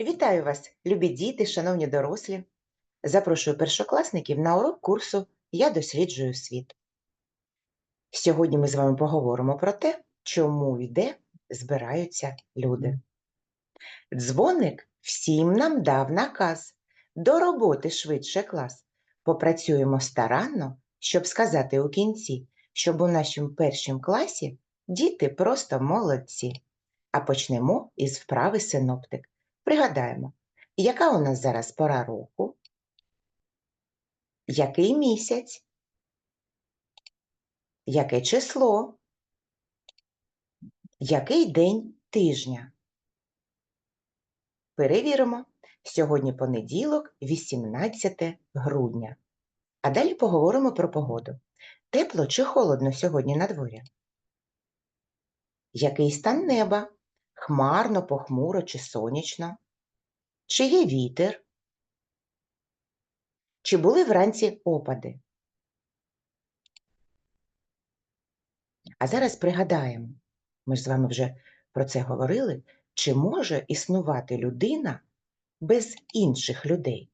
Вітаю вас, любі діти, шановні дорослі. Запрошую першокласників на урок курсу Я досліджую світ. Сьогодні ми з вами поговоримо про те, чому і де збираються люди. Дзвоник всім нам дав наказ. До роботи швидше клас. Попрацюємо старанно, щоб сказати у кінці, щоб у нашому першому класі діти просто молодці. А почнемо із вправи синоптик. Пригадаємо, яка у нас зараз пора року? Який місяць? Яке число? Який день тижня? Перевіримо. Сьогодні понеділок, 18 грудня. А далі поговоримо про погоду. Тепло чи холодно сьогодні на дворі? Який стан неба? Хмарно, похмуро чи сонячно? Чи є вітер? Чи були вранці опади? А зараз пригадаємо, ми ж з вами вже про це говорили, чи може існувати людина без інших людей?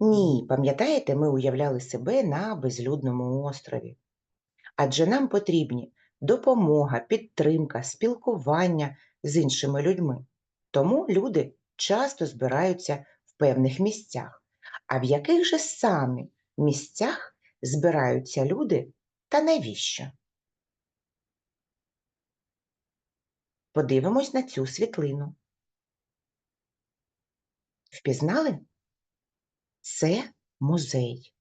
Ні, пам'ятаєте, ми уявляли себе на безлюдному острові. Адже нам потрібні допомога, підтримка, спілкування з іншими людьми. Тому люди часто збираються в певних місцях. А в яких же саме місцях збираються люди та навіщо? Подивимось на цю світлину. Впізнали? Це музей.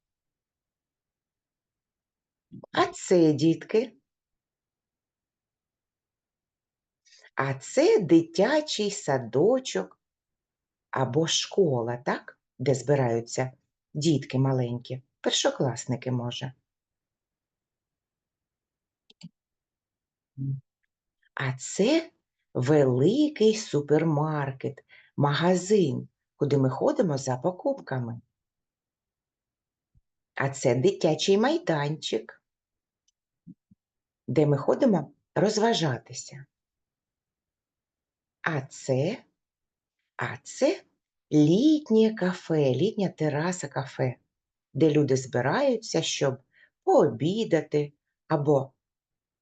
А це, дітки? А це дитячий садочок або школа, так? Де збираються дітки маленькі, першокласники, може. А це великий супермаркет, магазин, куди ми ходимо за покупками. А це дитячий майданчик, де ми ходимо розважатися. А це, а це літнє кафе, літня тераса кафе, де люди збираються, щоб пообідати або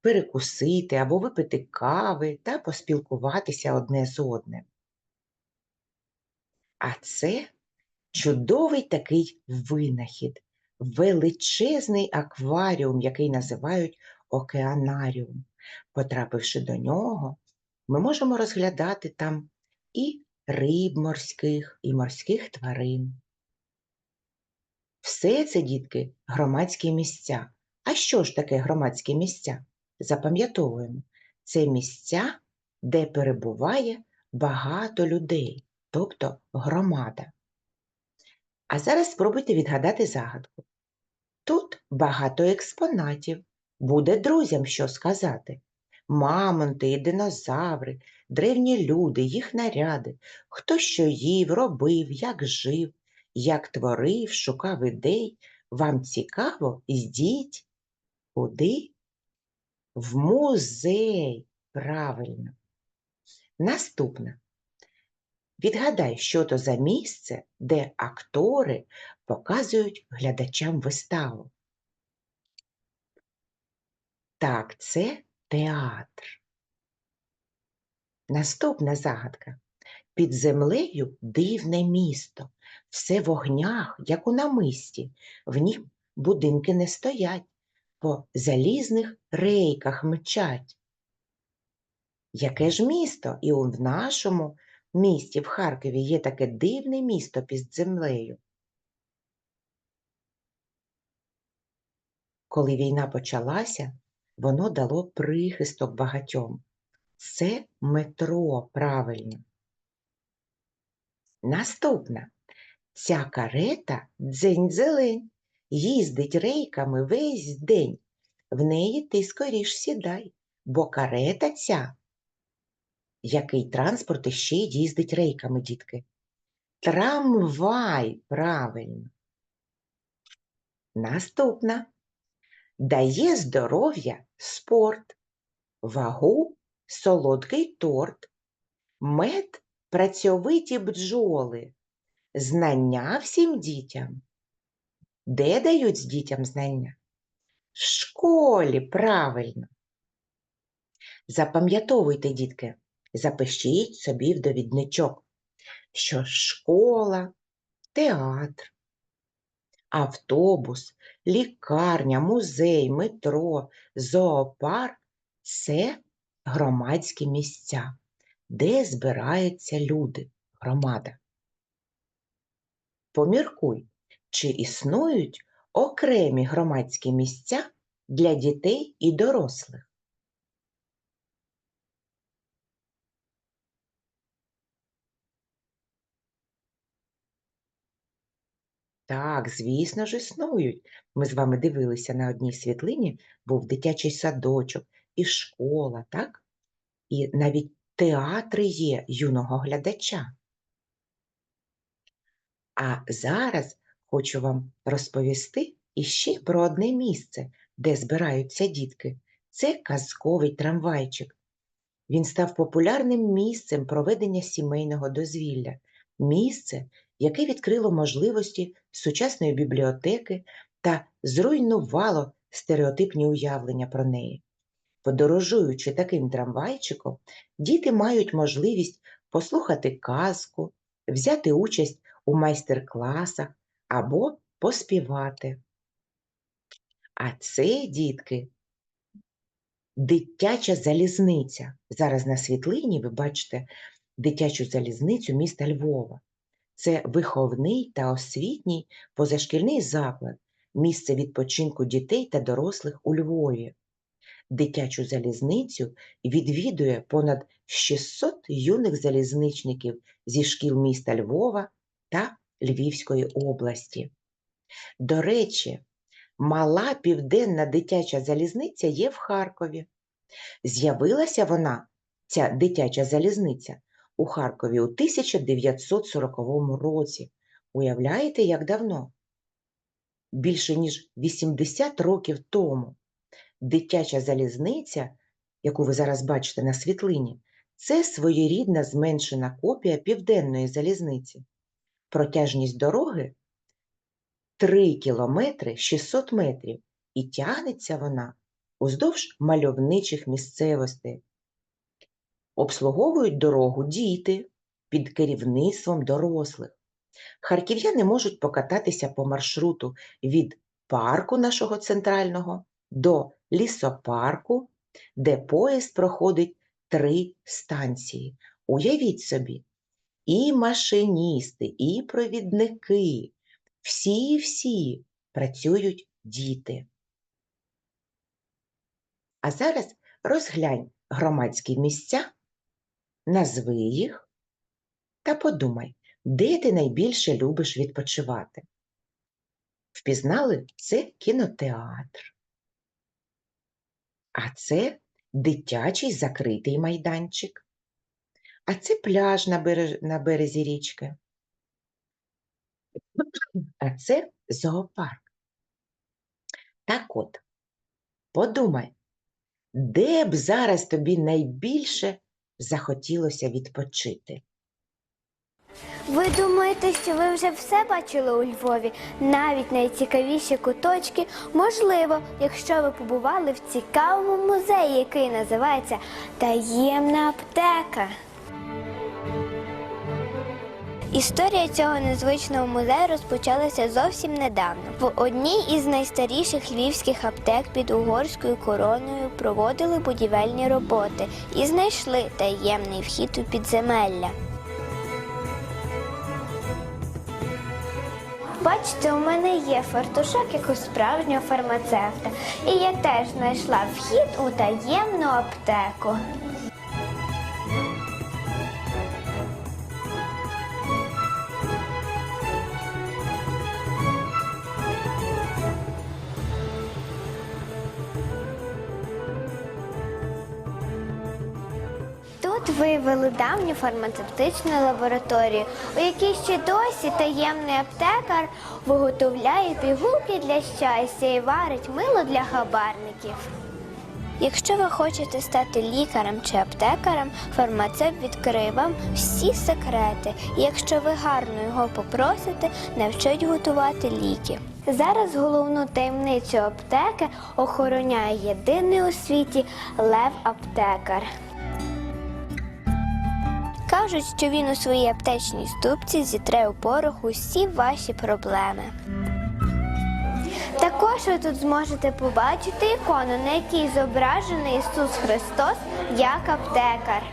перекусити, або випити кави та поспілкуватися одне з одним. А це чудовий такий винахід, величезний акваріум, який називають океанаріум. Потрапивши до нього, ми можемо розглядати там і риб морських, і морських тварин. Все це, дітки, громадські місця. А що ж таке громадські місця? Запам'ятовуємо, це місця, де перебуває багато людей, тобто громада. А зараз спробуйте відгадати загадку. Тут багато експонатів, буде друзям що сказати. Мамонти і динозаври, древні люди, їх наряди, хто що їв, робив, як жив, як творив, шукав ідей. Вам цікаво, йдіть. Куди? В музей. Правильно. Наступне. Відгадай, що то за місце, де актори показують глядачам виставу. Так, це театр. Наступна загадка. Під землею дивне місто, все в огнях, як у намисті, в нім будинки не стоять, по залізних рейках мчать. Яке ж місто? І в нашому місті, в Харкові, є таке дивне місто під землею. Коли війна почалася, воно дало прихисток багатьом. Це метро правильно. Наступна. Ця карета дзень-зелень, їздить рейками весь день. В неї ти скоріш сідай, бо карета ця. Який транспорт іще їздить рейками, дітки? Трамвай, правильно. Наступна. Дає здоров'я спорт, вагу солодкий торт, мед працьовиті бджоли. Знання всім дітям. Де дають дітям знання? В школі, правильно. Запам'ятовуйте, дітки, запишіть собі в довідничок, що школа, театр, автобус, лікарня, музей, метро, зоопарк це громадські місця, де збираються люди, громада. Поміркуй, чи існують окремі громадські місця для дітей і дорослих. Так, звісно ж, існують. Ми з вами дивилися на одній світлині, був дитячий садочок і школа, так? І навіть театри є юного глядача. А зараз хочу вам розповісти іще про одне місце, де збираються дітки. Це казковий трамвайчик. Він став популярним місцем проведення сімейного дозвілля, місце, яке відкрило можливості сучасної бібліотеки та зруйнувало стереотипні уявлення про неї. Подорожуючи таким трамвайчиком, діти мають можливість послухати казку, взяти участь у майстер-класах або поспівати. А це, дітки, дитяча залізниця. Зараз на світлині ви бачите дитячу залізницю міста Львова. Це виховний та освітній позашкільний заклад, місце відпочинку дітей та дорослих у Львові. Дитячу залізницю відвідує понад 600 юних залізничників зі шкіл міста Львова та Львівської області. До речі, мала південна дитяча залізниця є в Харкові. З'явилася вона, ця дитяча залізниця, у Харкові у 1940 році. Уявляєте, як давно? Більше ніж 80 років тому. Дитяча залізниця, яку ви зараз бачите на світлині, це своєрідна зменшена копія південної залізниці. Протяжність дороги 3 кілометри 600 метрів, і тягнеться вона уздовж мальовничих місцевостей. Обслуговують дорогу діти під керівництвом дорослих. Харків'яни можуть покататися по маршруту від парку нашого центрального до лісопарку, де поїзд проходить три станції. Уявіть собі, і машиністи, і провідники, всі-всі працюють діти. А зараз розглянь громадські місця, назви їх та подумай, де ти найбільше любиш відпочивати. Впізнали це кінотеатр. А це дитячий закритий майданчик. А це пляж на, береж... на березі річки. А це зоопарк. Так от, подумай, де б зараз тобі найбільше захотілося відпочити? Ви думаєте, що ви вже все бачили у Львові? Навіть найцікавіші куточки? Можливо, якщо ви побували в цікавому музеї, який називається Таємна аптека. Історія цього незвичного музею розпочалася зовсім недавно. В одній із найстаріших львівських аптек під угорською короною проводили будівельні роботи і знайшли таємний вхід у підземелля. Бачите, у мене є фартушок, як у справжнього фармацевта. І я теж знайшла вхід у таємну аптеку. Тут виявили давню фармацевтичну лабораторію, у якій ще досі таємний аптекар виготовляє пігулки для щастя і варить мило для хабарників. Якщо ви хочете стати лікарем чи аптекарем, фармацевт відкриє вам всі секрети. І якщо ви гарно його попросите, навчить готувати ліки. Зараз головну таємницю аптеки охороняє єдиний у світі Лев Аптекар. Кажуть, що він у своїй аптечній ступці зітре у порох усі ваші проблеми. Також ви тут зможете побачити ікону, на якій зображений Ісус Христос як аптекар.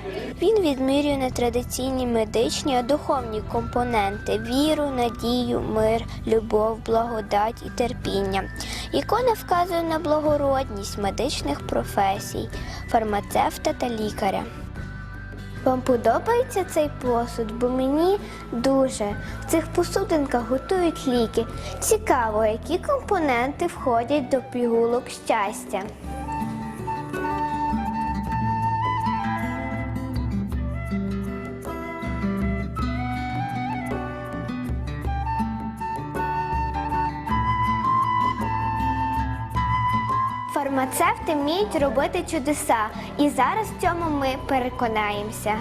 Він відмірює не традиційні медичні, а духовні компоненти віру, надію, мир, любов, благодать і терпіння. Ікона вказує на благородність медичних професій, фармацевта та лікаря. Вам подобається цей посуд, бо мені дуже. В цих посудинках готують ліки. Цікаво, які компоненти входять до пігулок щастя. Фармацевти вміють робити чудеса, і зараз в цьому ми переконаємося.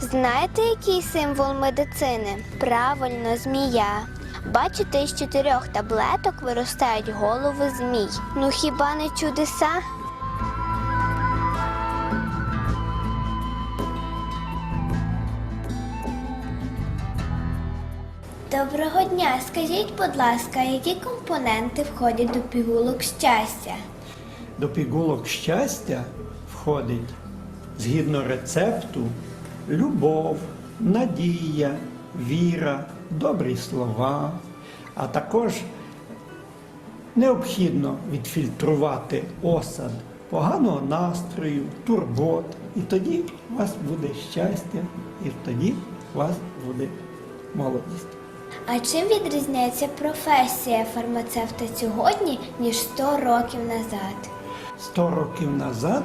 Знаєте, який символ медицини? Правильно, змія. Бачите, з чотирьох таблеток виростають голови змій. Ну хіба не чудеса? Доброго дня. Скажіть, будь ласка, які компоненти входять до пігулок щастя? До пігулок щастя входить згідно рецепту любов, надія, віра, добрі слова, а також необхідно відфільтрувати осад поганого настрою, турбот, і тоді у вас буде щастя, і тоді у вас буде молодість. А чим відрізняється професія фармацевта сьогодні, ніж 100 років назад? 100 років назад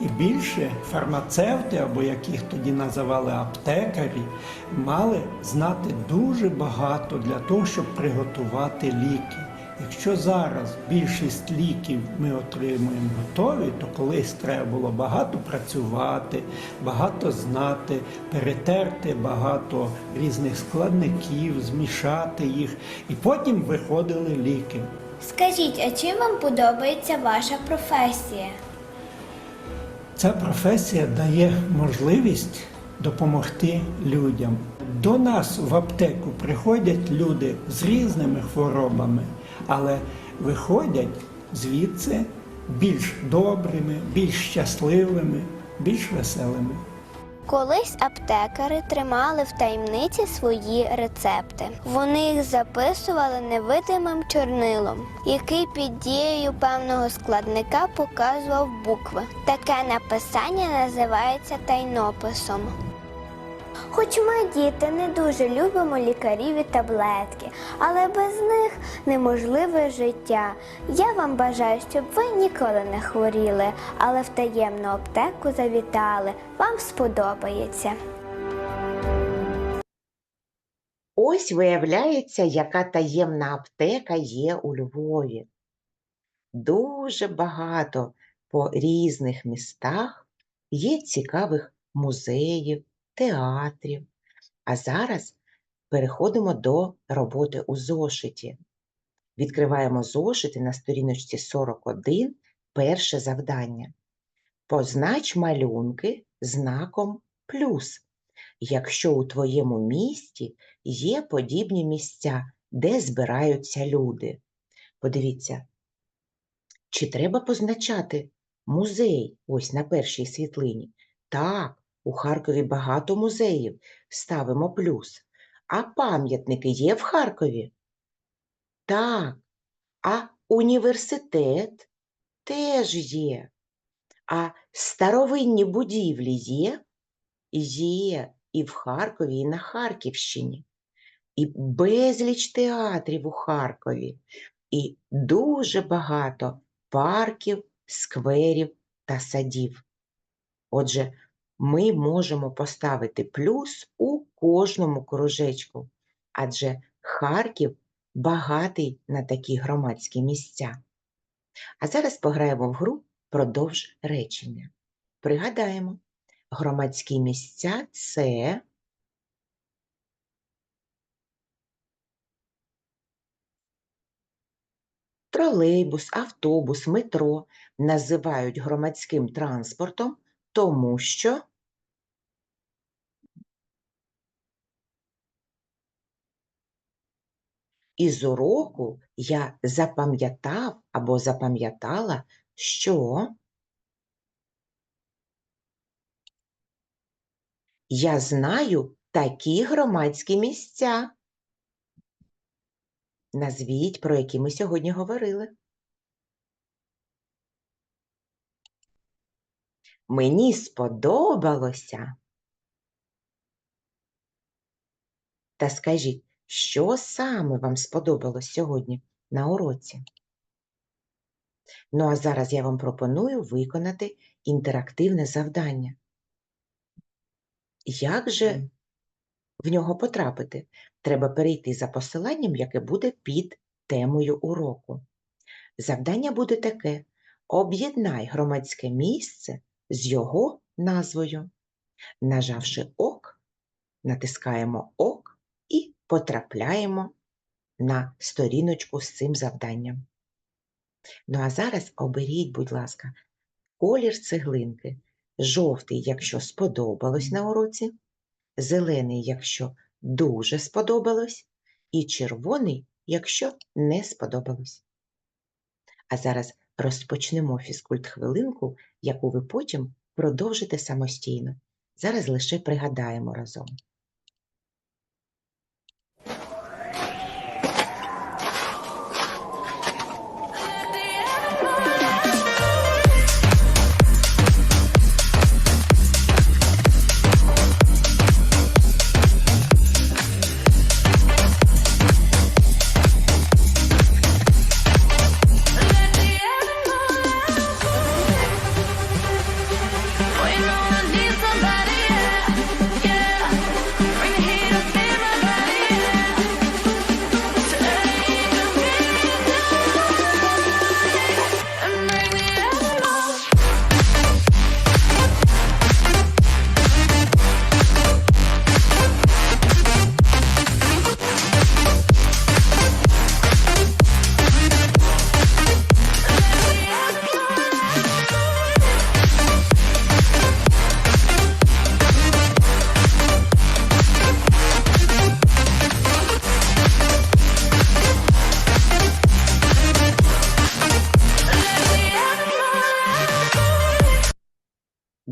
і більше фармацевти, або як їх тоді називали аптекарі, мали знати дуже багато для того, щоб приготувати ліки. Якщо зараз більшість ліків ми отримуємо готові, то колись треба було багато працювати, багато знати, перетерти багато різних складників, змішати їх, і потім виходили ліки. Скажіть, а чим вам подобається ваша професія? Ця професія дає можливість допомогти людям. До нас в аптеку приходять люди з різними хворобами, але виходять звідси більш добрими, більш щасливими, більш веселими. Колись аптекари тримали в таємниці свої рецепти. Вони їх записували невидимим чорнилом, який під дією певного складника показував букви. Таке написання називається тайнописом. Хоч ми, діти, не дуже любимо лікарів і таблетки, але без них неможливе життя. Я вам бажаю, щоб ви ніколи не хворіли, але в таємну аптеку завітали. Вам сподобається. Ось виявляється, яка таємна аптека є у Львові. Дуже багато по різних містах є цікавих музеїв, театрів. А зараз переходимо до роботи у зошиті. Відкриваємо зошити на сторіночці 41, перше завдання. Познач малюнки знаком плюс, якщо у твоєму місті є подібні місця, де збираються люди. Подивіться, чи треба позначати музей ось на першій світлині? Так, у Харкові багато музеїв, ставимо плюс. А пам'ятники є в Харкові? Так. А університет теж є. А старовинні будівлі є? Є і в Харкові, і на Харківщині. І безліч театрів у Харкові, і дуже багато парків, скверів та садів. Отже, ми можемо поставити плюс у кожному кружечку, адже Харків багатий на такі громадські місця. А зараз пограємо в гру продовж речення. Пригадаємо, громадські місця це тролейбус, автобус, метро називають громадським транспортом, тому що із уроку я запам'ятав або запам'ятала, що я знаю такі громадські місця. Назвіть, про які ми сьогодні говорили. Мені сподобалося. Та скажіть, що саме вам сподобалось сьогодні на уроці? Ну а зараз я вам пропоную виконати інтерактивне завдання. Як же в нього потрапити? Треба перейти за посиланням, яке буде під темою уроку. Завдання буде таке: об'єднай громадське місце з його назвою. Нажавши ок, натискаємо ок потрапляємо на сторіночку з цим завданням. Ну а зараз оберіть, будь ласка, колір цеглинки. Жовтий, якщо сподобалось на уроці, зелений, якщо дуже сподобалось, і червоний, якщо не сподобалось. А зараз розпочнемо фізкульт-хвилинку, яку ви потім продовжите самостійно. Зараз лише пригадаємо разом.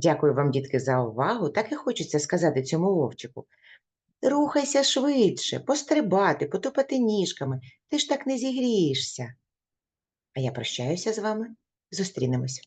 Дякую вам, дітки, за увагу. Так і хочеться сказати цьому вовчику. Рухайся швидше, пострибати, потупати ніжками. Ти ж так не зігрієшся. А я прощаюся з вами. Зустрінемось.